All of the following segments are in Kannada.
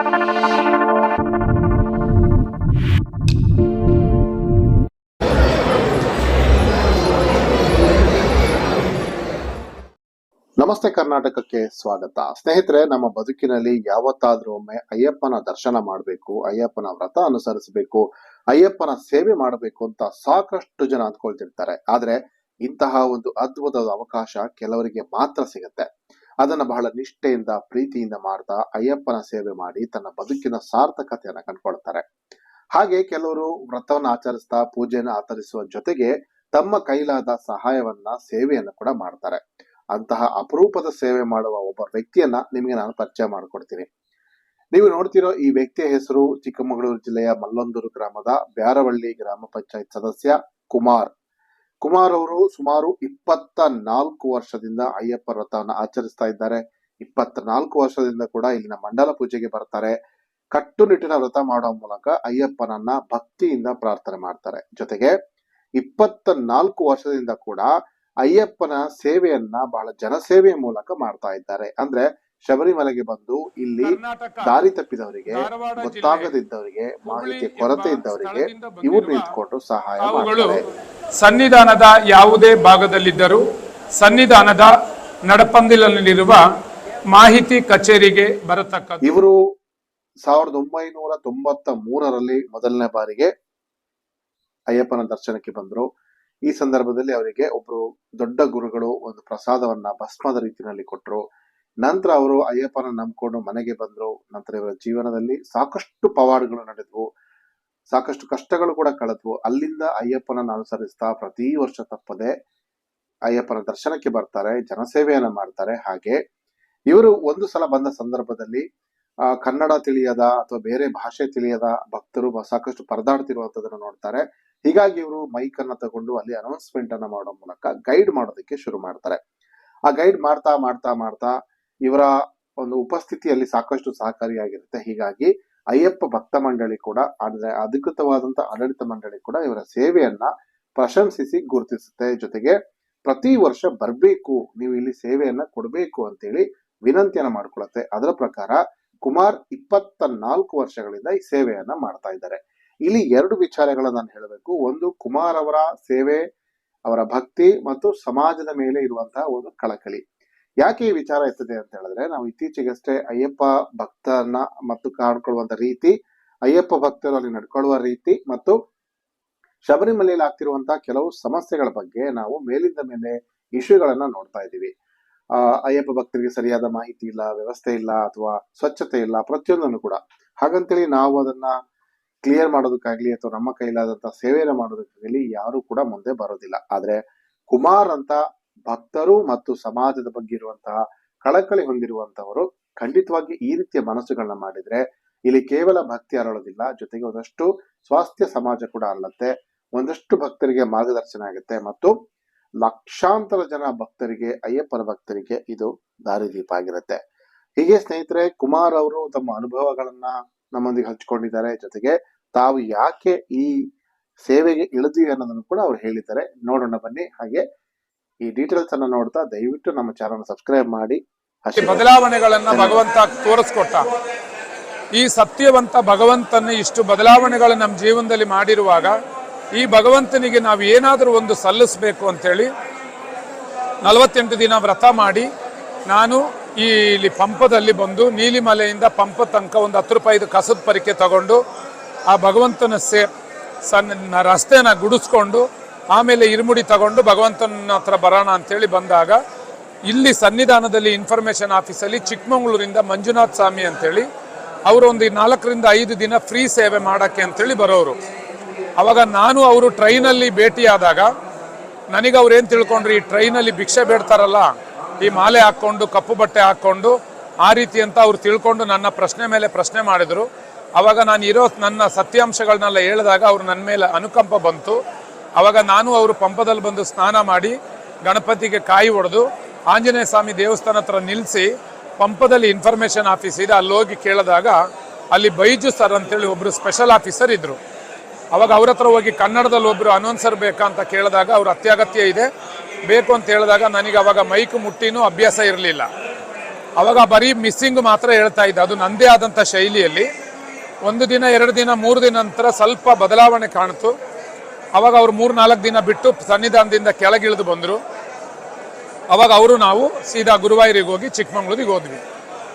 ನಮಸ್ತೆ ಕರ್ನಾಟಕಕ್ಕೆ ಸ್ವಾಗತ. ಸ್ನೇಹಿತರೆ, ನಮ್ಮ ಬದುಕಿನಲ್ಲಿ ಯಾವತ್ತಾದ್ರೂ ಒಮ್ಮೆ ಅಯ್ಯಪ್ಪನ ದರ್ಶನ ಮಾಡಬೇಕು, ಅಯ್ಯಪ್ಪನ ವ್ರತ ಅನುಸರಿಸಬೇಕು, ಅಯ್ಯಪ್ಪನ ಸೇವೆ ಮಾಡಬೇಕು ಅಂತ ಸಾಕಷ್ಟು ಜನ ಅಂದ್ಕೊಳ್ತಿರ್ತಾರೆ. ಆದ್ರೆ ಇಂತಹ ಒಂದು ಅದ್ಭುತದ ಅವಕಾಶ ಕೆಲವರಿಗೆ ಮಾತ್ರ ಸಿಗತ್ತೆ. ಅದನ್ನ ಬಹಳ ನಿಷ್ಠೆಯಿಂದ, ಪ್ರೀತಿಯಿಂದ ಮಾಡ್ತಾ ಅಯ್ಯಪ್ಪನ ಸೇವೆ ಮಾಡಿ ತನ್ನ ಬದುಕಿನ ಸಾರ್ಥಕತೆಯನ್ನು ಕಂಡುಕೊಳ್ತಾರೆ. ಹಾಗೆ ಕೆಲವರು ವ್ರತವನ್ನು ಆಚರಿಸ್ತಾ ಪೂಜೆಯನ್ನು ಆಚರಿಸುವ ಜೊತೆಗೆ ತಮ್ಮ ಕೈಲಾದ ಸಹಾಯವನ್ನ, ಸೇವೆಯನ್ನು ಕೂಡ ಮಾಡ್ತಾರೆ. ಅಂತಹ ಅಪರೂಪದ ಸೇವೆ ಮಾಡುವ ಒಬ್ಬ ವ್ಯಕ್ತಿಯನ್ನ ನಿಮಗೆ ನಾನು ಪರಿಚಯ ಮಾಡಿಕೊಡ್ತೀನಿ. ನೀವು ನೋಡ್ತಿರೋ ಈ ವ್ಯಕ್ತಿಯ ಹೆಸರು ಚಿಕ್ಕಮಗಳೂರು ಜಿಲ್ಲೆಯ ಮಲ್ಲೊಂದೂರು ಗ್ರಾಮದ ಬ್ಯಾರವಳ್ಳಿ ಗ್ರಾಮ ಪಂಚಾಯತ್ ಸದಸ್ಯ ಕುಮಾರ್. ಕುಮಾರ್ ಅವರು ಸುಮಾರು ಇಪ್ಪತ್ತ ನಾಲ್ಕು ವರ್ಷದಿಂದ ಅಯ್ಯಪ್ಪ ವ್ರತವನ್ನು ಆಚರಿಸ್ತಾ ಇದ್ದಾರೆ. ಇಪ್ಪತ್ತ ನಾಲ್ಕು ವರ್ಷದಿಂದ ಕೂಡ ಇಲ್ಲಿನ ಮಂಡಲ ಪೂಜೆಗೆ ಬರ್ತಾರೆ. ಕಟ್ಟುನಿಟ್ಟಿನ ವ್ರತ ಮಾಡುವ ಮೂಲಕ ಅಯ್ಯಪ್ಪನನ್ನ ಭಕ್ತಿಯಿಂದ ಪ್ರಾರ್ಥನೆ ಮಾಡ್ತಾರೆ. ಜೊತೆಗೆ ಇಪ್ಪತ್ತ ನಾಲ್ಕು ವರ್ಷದಿಂದ ಕೂಡ ಅಯ್ಯಪ್ಪನ ಸೇವೆಯನ್ನ ಬಹಳ ಜನಸೇವೆಯ ಮೂಲಕ ಮಾಡ್ತಾ ಇದ್ದಾರೆ. ಅಂದ್ರೆ ಶಬರಿಮಲೆಗೆ ಬಂದು ಇಲ್ಲಿ ದಾರಿ ತಪ್ಪಿದವರಿಗೆ ಗೊತ್ತಾಗದಿದ್ದವರಿಗೆ ಮಾಹಿತಿ ಕೊರತೆ ಇದ್ದವರಿಗೆ ಇವ್ರು ನಿಂತ್ಕೊಂಡು ಸಹಾಯ ಮಾಡ್ತಾರೆ. ಸನ್ನಿಧಾನದ ಯಾವುದೇ ಭಾಗದಲ್ಲಿದ್ದರೂ ಸನ್ನಿಧಾನದ ನಡಪಂದಿಲಲ್ಲಿರುವ ಮಾಹಿತಿ ಕಚೇರಿಗೆ ಬರತಕ್ಕ ಇವರು ಸಾವಿರದ ಒಂಬೈನೂರ ತೊಂಬತ್ತ ಮೂರರಲ್ಲಿ ಮೊದಲನೇ ಬಾರಿಗೆ ಅಯ್ಯಪ್ಪನ ದರ್ಶನಕ್ಕೆ ಬಂದರು. ಈ ಸಂದರ್ಭದಲ್ಲಿ ಅವರಿಗೆ ಒಬ್ರು ದೊಡ್ಡ ಗುರುಗಳು ಒಂದು ಪ್ರಸಾದವನ್ನ ಭಸ್ಮದ ರೀತಿಯಲ್ಲಿ ಕೊಟ್ಟರು ನಂತರ ಅವರು ಅಯ್ಯಪ್ಪನ ನಂಬಿಕೊಂಡು ಮನೆಗೆ ಬಂದರು. ನಂತರ ಇವರ ಜೀವನದಲ್ಲಿ ಸಾಕಷ್ಟು ಪವಾಡಗಳು ನಡೆದ್ವು. ಸಾಕಷ್ಟು ಕಷ್ಟಗಳು ಕೂಡ ಕಳೆದ್ವು. ಅಲ್ಲಿಂದ ಅಯ್ಯಪ್ಪನನ್ನು ಅನುಸರಿಸ್ತಾ ಪ್ರತಿ ವರ್ಷ ತಪ್ಪದೆ ಅಯ್ಯಪ್ಪನ ದರ್ಶನಕ್ಕೆ ಬರ್ತಾರೆ, ಜನಸೇವೆಯನ್ನ ಮಾಡ್ತಾರೆ. ಹಾಗೆ ಇವರು ಒಂದು ಸಲ ಬಂದ ಸಂದರ್ಭದಲ್ಲಿ ಕನ್ನಡ ತಿಳಿಯದ ಅಥವಾ ಬೇರೆ ಭಾಷೆ ತಿಳಿಯದ ಭಕ್ತರು ಸಾಕಷ್ಟು ಪರದಾಡ್ತಿರುವಂತದನ್ನ ನೋಡ್ತಾರೆ. ಹೀಗಾಗಿ ಇವರು ಮೈಕ್ ಅನ್ನ ತಗೊಂಡು ಅಲ್ಲಿ ಅನೌನ್ಸ್ಮೆಂಟ್ ಅನ್ನ ಮಾಡೋ ಮೂಲಕ ಗೈಡ್ ಮಾಡೋದಕ್ಕೆ ಶುರು ಮಾಡ್ತಾರೆ. ಆ ಗೈಡ್ ಮಾಡ್ತಾ ಮಾಡ್ತಾ ಮಾಡ್ತಾ ಇವರ ಒಂದು ಉಪಸ್ಥಿತಿಯಲ್ಲಿ ಸಾಕಷ್ಟು ಸಹಕಾರಿಯಾಗಿರುತ್ತೆ. ಹೀಗಾಗಿ ಅಯ್ಯಪ್ಪ ಭಕ್ತ ಮಂಡಳಿ ಕೂಡ ಅಂದ್ರೆ ಅಧಿಕೃತವಾದಂತ ಆಡಳಿತ ಮಂಡಳಿ ಕೂಡ ಇವರ ಸೇವೆಯನ್ನ ಪ್ರಶಂಸಿಸಿ ಗುರುತಿಸುತ್ತೆ. ಜೊತೆಗೆ ಪ್ರತಿ ವರ್ಷ ಬರ್ಬೇಕು, ನೀವು ಇಲ್ಲಿ ಸೇವೆಯನ್ನ ಕೊಡಬೇಕು ಅಂತೇಳಿ ವಿನಂತಿಯನ್ನ ಮಾಡ್ಕೊಳತ್ತೆ. ಅದರ ಪ್ರಕಾರ ಕುಮಾರ್ ಇಪ್ಪತ್ತ ನಾಲ್ಕು ವರ್ಷಗಳಿಂದ ಈ ಸೇವೆಯನ್ನ ಮಾಡ್ತಾ ಇದ್ದಾರೆ. ಇಲ್ಲಿ ಎರಡು ವಿಚಾರಗಳನ್ನ ನಾನು ಹೇಳಬೇಕು. ಒಂದು, ಕುಮಾರ್ ಅವರ ಸೇವೆ, ಅವರ ಭಕ್ತಿ ಮತ್ತು ಸಮಾಜದ ಮೇಲೆ ಇರುವಂತಹ ಒಂದು ಕಳಕಳಿ. ಯಾಕೆ ಈ ವಿಚಾರ ಇರ್ತದೆ ಅಂತ ಹೇಳಿದ್ರೆ, ನಾವು ಇತ್ತೀಚೆಗಷ್ಟೇ ಅಯ್ಯಪ್ಪ ಭಕ್ತರನ್ನ ಮತ್ತು ಕಾಡ್ಕೊಳ್ಳುವಂತ ರೀತಿ, ಅಯ್ಯಪ್ಪ ಭಕ್ತರು ಅಲ್ಲಿ ನಡ್ಕೊಳ್ಳುವ ರೀತಿ ಮತ್ತು ಶಬರಿಮಲೆಯಲ್ಲಿ ಆಗ್ತಿರುವಂತ ಕೆಲವು ಸಮಸ್ಯೆಗಳ ಬಗ್ಗೆ ನಾವು ಮೇಲಿಂದ ಮೇಲೆ ಇಶ್ಯೂಗಳನ್ನ ನೋಡ್ತಾ ಇದ್ದೀವಿ. ಆ, ಅಯ್ಯಪ್ಪ ಭಕ್ತರಿಗೆ ಸರಿಯಾದ ಮಾಹಿತಿ ಇಲ್ಲ, ವ್ಯವಸ್ಥೆ ಇಲ್ಲ ಅಥವಾ ಸ್ವಚ್ಛತೆ ಇಲ್ಲ, ಪ್ರತಿಯೊಂದನ್ನು ಕೂಡ. ಹಾಗಂತೇಳಿ ನಾವು ಅದನ್ನ ಕ್ಲಿಯರ್ ಮಾಡೋದಕ್ಕಾಗ್ಲಿ ಅಥವಾ ನಮ್ಮ ಕೈಲಾದಂತ ಸೇವೆಯನ್ನು ಮಾಡೋದಕ್ಕಾಗಲಿ ಯಾರು ಕೂಡ ಮುಂದೆ ಬರೋದಿಲ್ಲ. ಆದ್ರೆ ಕುಮಾರ್ ಅಂತ ಭಕ್ತರು ಮತ್ತು ಸಮಾಜದ ಬಗ್ಗೆ ಇರುವಂತಹ ಕಳಕಳಿ ಹೊಂದಿರುವಂತವರು ಖಂಡಿತವಾಗಿ ಈ ರೀತಿಯ ಮನಸ್ಸುಗಳನ್ನ ಮಾಡಿದ್ರೆ ಇಲ್ಲಿ ಕೇವಲ ಭಕ್ತಿ ಅರಳೋದಿಲ್ಲ. ಜೊತೆಗೆ ಒಂದಷ್ಟು ಸ್ವಾಸ್ಥ್ಯ ಸಮಾಜ ಕೂಡ ಅರಳತ್ತೆ ಒಂದಷ್ಟು ಭಕ್ತರಿಗೆ ಮಾರ್ಗದರ್ಶನ ಆಗುತ್ತೆ ಮತ್ತು ಲಕ್ಷಾಂತರ ಜನ ಭಕ್ತರಿಗೆ ಅಯ್ಯಪ್ಪನ ಭಕ್ತರಿಗೆ ಇದು ದಾರಿದೀಪ ಆಗಿರುತ್ತೆ. ಹೀಗೆ ಸ್ನೇಹಿತರೆ, ಕುಮಾರ್ ಅವರು ತಮ್ಮ ಅನುಭವಗಳನ್ನ ನಮ್ಮೊಂದಿಗೆ ಹಂಚಿಕೊಂಡಿದ್ದಾರೆ. ಜೊತೆಗೆ ತಾವು ಯಾಕೆ ಈ ಸೇವೆಗೆ ಇಳಿದ್ವಿ ಅನ್ನೋದನ್ನು ಕೂಡ ಅವ್ರು ಹೇಳಿದ್ದಾರೆ. ನೋಡೋಣ ಬನ್ನಿ. ಹಾಗೆ ಈ ಡೀಟೇಲ್ಸ್ ಅನ್ನ ನೋಡ್ತಾ ದಯವಿಟ್ಟು ನಮ್ಮ ಚಾನಲ್ ಸಬ್ಸ್ಕ್ರೈಬ್ ಮಾಡಿ. ಬದಲಾವಣೆಗಳನ್ನ ಭಗವಂತ ತೋರಿಸ್ಕೊಟ್ಟ. ಈ ಸತ್ಯವಂತ ಭಗವಂತನ ಇಷ್ಟು ಬದಲಾವಣೆಗಳು ನಮ್ಮ ಜೀವನದಲ್ಲಿ ಮಾಡಿರುವಾಗ ಈ ಭಗವಂತನಿಗೆ ನಾವು ಏನಾದರೂ ಒಂದು ಸಲ್ಲಿಸಬೇಕು ಅಂತೇಳಿ ನಲವತ್ತೆಂಟು ದಿನ ವ್ರತ ಮಾಡಿ ನಾನು ಈ ಇಲ್ಲಿ ಪಂಪದಲ್ಲಿ ಬಂದು ನೀಲಿಮಲೆಯಿಂದ ಪಂಪ ತನಕ ಒಂದು ಹತ್ತು ರೂಪಾಯಿದು ಕಸದ ಪರಿಕೆ ತಗೊಂಡು ಆ ಭಗವಂತನ ಸೇ ಸಣ್ಣ ರಸ್ತೆನ ಗುಡಿಸ್ಕೊಂಡು ಆಮೇಲೆ ಇರುಮುಡಿ ತಗೊಂಡು ಭಗವಂತನ ಹತ್ರ ಬರೋಣ ಅಂತೇಳಿ ಬಂದಾಗ ಇಲ್ಲಿ ಸನ್ನಿಧಾನದಲ್ಲಿ ಇನ್ಫಾರ್ಮೇಶನ್ ಆಫೀಸಲ್ಲಿ ಚಿಕ್ಕಮಗಳೂರಿಂದ ಮಂಜುನಾಥ್ ಸ್ವಾಮಿ ಅಂತೇಳಿ ಅವರು ಒಂದು ನಾಲ್ಕರಿಂದ ಐದು ದಿನ ಫ್ರೀ ಸೇವೆ ಮಾಡೋಕ್ಕೆ ಅಂತೇಳಿ ಬರೋರು. ಅವಾಗ ನಾನು ಅವರು ಟ್ರೈನಲ್ಲಿ ಭೇಟಿಯಾದಾಗ ನನಗೆ ಅವ್ರೇನು ತಿಳ್ಕೊಂಡ್ರು, ಈ ಟ್ರೈನಲ್ಲಿ ಭಿಕ್ಷೆ ಬೇಡ್ತಾರಲ್ಲ, ಈ ಮಾಲೆ ಹಾಕ್ಕೊಂಡು, ಕಪ್ಪು ಬಟ್ಟೆ ಹಾಕ್ಕೊಂಡು, ಆ ರೀತಿ ಅಂತ ಅವ್ರು ತಿಳ್ಕೊಂಡು ನನ್ನ ಪ್ರಶ್ನೆ ಮೇಲೆ ಪ್ರಶ್ನೆ ಮಾಡಿದರು. ಅವಾಗ ನಾನು ಇರೋ ನನ್ನ ಸತ್ಯಾಂಶಗಳನ್ನೆಲ್ಲ ಹೇಳಿದಾಗ ಅವ್ರು ನನ್ನ ಮೇಲೆ ಅನುಕಂಪ ಬಂತು. ಅವಾಗ ನಾನು ಅವರು ಪಂಪದಲ್ಲಿ ಬಂದು ಸ್ನಾನ ಮಾಡಿ ಗಣಪತಿಗೆ ಕಾಯಿ ಹೊಡೆದು ಆಂಜನೇಯ ಸ್ವಾಮಿ ದೇವಸ್ಥಾನ ಹತ್ರ ನಿಲ್ಲಿಸಿ ಪಂಪದಲ್ಲಿ ಇನ್ಫಾರ್ಮೇಷನ್ ಆಫೀಸ್ ಇದೆ, ಅಲ್ಲಿ ಹೋಗಿ ಕೇಳಿದಾಗ ಅಲ್ಲಿ ಬೈಜು ಸರ್ ಅಂತೇಳಿ ಒಬ್ರು ಸ್ಪೆಷಲ್ ಆಫೀಸರ್ ಇದ್ದರು ಅವಾಗ ಅವ್ರ ಹತ್ರ ಹೋಗಿ ಕನ್ನಡದಲ್ಲಿ ಒಬ್ರು ಅನೌನ್ಸರ್ ಬೇಕಾ ಅಂತ ಕೇಳಿದಾಗ ಅವ್ರ ಅತ್ಯಗತ್ಯ ಇದೆ. ಬೇಕು ಅಂತ ಹೇಳಿದಾಗ ನನಗೆ ಅವಾಗ ಮೈಕ್ ಮುಟ್ಟಿನೂ ಅಭ್ಯಾಸ ಇರಲಿಲ್ಲ. ಅವಾಗ ಬರೀ ಮಿಸ್ಸಿಂಗ್ ಮಾತ್ರ ಹೇಳ್ತಾ ಇದ್ದೆ. ಅದು ನಂದೇ ಆದಂಥ ಶೈಲಿಯಲ್ಲಿ. ಒಂದು ದಿನ, ಎರಡು ದಿನ, ಮೂರು ದಿನ ನಂತರ ಸ್ವಲ್ಪ ಬದಲಾವಣೆ ಕಾಣಿತು. ಅವಾಗ ಅವರು ಮೂರು ನಾಲ್ಕು ದಿನ ಬಿಟ್ಟು ಸನ್ನಿಧಾನದಿಂದ ಕೆಳಗಿಳಿದು ಬಂದರು. ಅವಾಗ ಅವರು ನಾವು ಸೀದಾ ಗುರುವಾಯೂರಿಗೆ ಹೋಗಿ ಚಿಕ್ಕಮಂಗ್ಳೂರಿಗೆ ಹೋದ್ವಿ.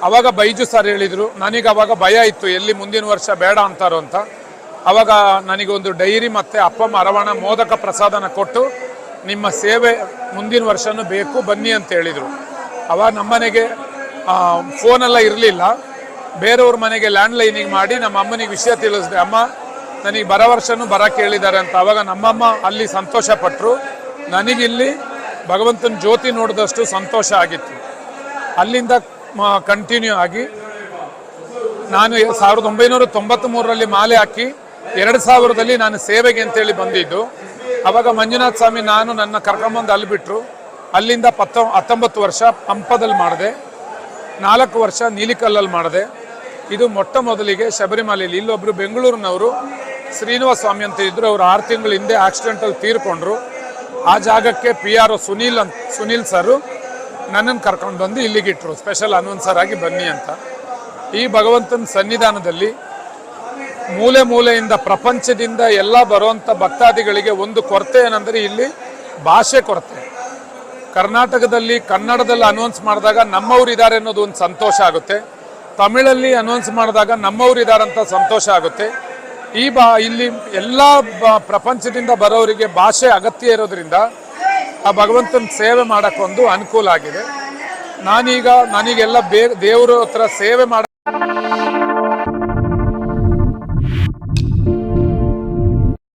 ಅವಾಗ ಬೈಜು ಸರ್ ಹೇಳಿದರು, ನನಗೆ ಅವಾಗ ಭಯ ಇತ್ತು, ಎಲ್ಲಿ ಮುಂದಿನ ವರ್ಷ ಬೇಡ ಅಂತಾರೋ ಅಂತ. ಅವಾಗ ನನಗೆ ಒಂದು ಡೈರಿ ಮತ್ತು ಅಪ್ಪ ಅರವಣ ಮೋದಕ ಪ್ರಸಾದನ ಕೊಟ್ಟು, ನಿಮ್ಮ ಸೇವೆ ಮುಂದಿನ ವರ್ಷನೂ ಬೇಕು, ಬನ್ನಿ ಅಂತ ಹೇಳಿದರು. ಅವಾಗ ನಮ್ಮನೆಗೆ ಫೋನೆಲ್ಲ ಇರಲಿಲ್ಲ. ಬೇರೆಯವ್ರ ಮನೆಗೆ ಲ್ಯಾಂಡ್ಲೈನಿಗೆ ಮಾಡಿ ನಮ್ಮ ಅಮ್ಮನಿಗೆ ವಿಷಯ ತಿಳಿಸಿದೆ, ಅಮ್ಮ ನನಗೆ ಬರ ವರ್ಷನೂ ಬರಕ್ಕೆ ಹೇಳಿದ್ದಾರೆ ಅಂತ. ಅವಾಗ ನಮ್ಮಮ್ಮ ಅಲ್ಲಿ ಸಂತೋಷ ಪಟ್ಟರು ನನಗಿಲ್ಲಿ ಭಗವಂತನ ಜ್ಯೋತಿ ನೋಡಿದಷ್ಟು ಸಂತೋಷ ಆಗಿತ್ತು. ಅಲ್ಲಿಂದ ಕಂಟಿನ್ಯೂ ಆಗಿ ನಾನು ಸಾವಿರದ ಒಂಬೈನೂರ ತೊಂಬತ್ತ್ ಮೂರರಲ್ಲಿ ಮಾಲೆ ಹಾಕಿ ಎರಡು ಸಾವಿರದಲ್ಲಿ ನಾನು ಸೇವೆಗೆ ಅಂತೇಳಿ ಬಂದಿದ್ದು. ಅವಾಗ ಮಂಜುನಾಥ ಸ್ವಾಮಿ ನಾನು ನನ್ನ ಕರ್ಕೊಂಬಂದು ಅಲ್ಲಿ ಬಿಟ್ಟರು ಅಲ್ಲಿಂದ ಪತ್ತೊ, ಹತ್ತೊಂಬತ್ತು ವರ್ಷ ಪಂಪದಲ್ಲಿ ಮಾಡಿದೆ. ನಾಲ್ಕು ವರ್ಷ ನೀಲಿಕಲ್ಲಲ್ಲಿ ಮಾಡಿದೆ. ಇದು ಮೊಟ್ಟ ಮೊದಲಿಗೆ ಶಬರಿಮಲೆಯಲ್ಲಿ ಇಲ್ಲೊಬ್ರು ಬೆಂಗಳೂರಿನವರು ಶ್ರೀನಿವಾಸ ಸ್ವಾಮಿ ಅಂತ ಇದ್ರು, ಅವರು ಆರು ತಿಂಗಳ ಹಿಂದೆ ಆಕ್ಸಿಡೆಂಟಲ್ಲಿ ತೀರ್ಕೊಂಡ್ರು. ಆ ಜಾಗಕ್ಕೆ ಪಿ ಆರ್ ಒ ಸುನೀಲ್ ಅಂತ, ಸುನೀಲ್ ಸರು, ನನ್ನನ್ನು ಕರ್ಕೊಂಡು ಬಂದು ಇಲ್ಲಿಗೆ ಇಟ್ಟರು ಸ್ಪೆಷಲ್ ಅನೌನ್ಸರ್ ಆಗಿ ಬನ್ನಿ ಅಂತ. ಈ ಭಗವಂತನ ಸನ್ನಿಧಾನದಲ್ಲಿ ಮೂಲೆ ಮೂಲೆಯಿಂದ ಪ್ರಪಂಚದಿಂದ ಎಲ್ಲ ಬರುವಂಥ ಭಕ್ತಾದಿಗಳಿಗೆ ಒಂದು ಕೊರತೆ ಏನಂದರೆ ಇಲ್ಲಿ ಭಾಷೆ ಕೊರತೆ. ಕರ್ನಾಟಕದಲ್ಲಿ, ಕನ್ನಡದಲ್ಲಿ ಅನೌನ್ಸ್ ಮಾಡಿದಾಗ ನಮ್ಮವ್ರು ಇದ್ದಾರೆ ಅನ್ನೋದು ಒಂದು ಸಂತೋಷ ಆಗುತ್ತೆ. ತಮಿಳಲ್ಲಿ ಅನೌನ್ಸ್ ಮಾಡಿದಾಗ ನಮ್ಮವ್ರು ಇದ್ದಾರೆ ಅಂತ ಸಂತೋಷ ಆಗುತ್ತೆ. ಈ ಬಾ, ಇಲ್ಲಿ ಎಲ್ಲ ಪ್ರಪಂಚದಿಂದ ಬರೋರಿಗೆ ಭಾಷೆ ಅಗತ್ಯ ಇರೋದ್ರಿಂದ ಆ ಭಗವಂತನ ಸೇವೆ ಮಾಡೋಕ್ಕೊಂದು ಅನುಕೂಲ ಆಗಿದೆ. ನಾನೀಗ, ನನಗೆಲ್ಲ ಬೇ, ದೇವರ ಹತ್ರ ಸೇವೆ ಮಾಡೋ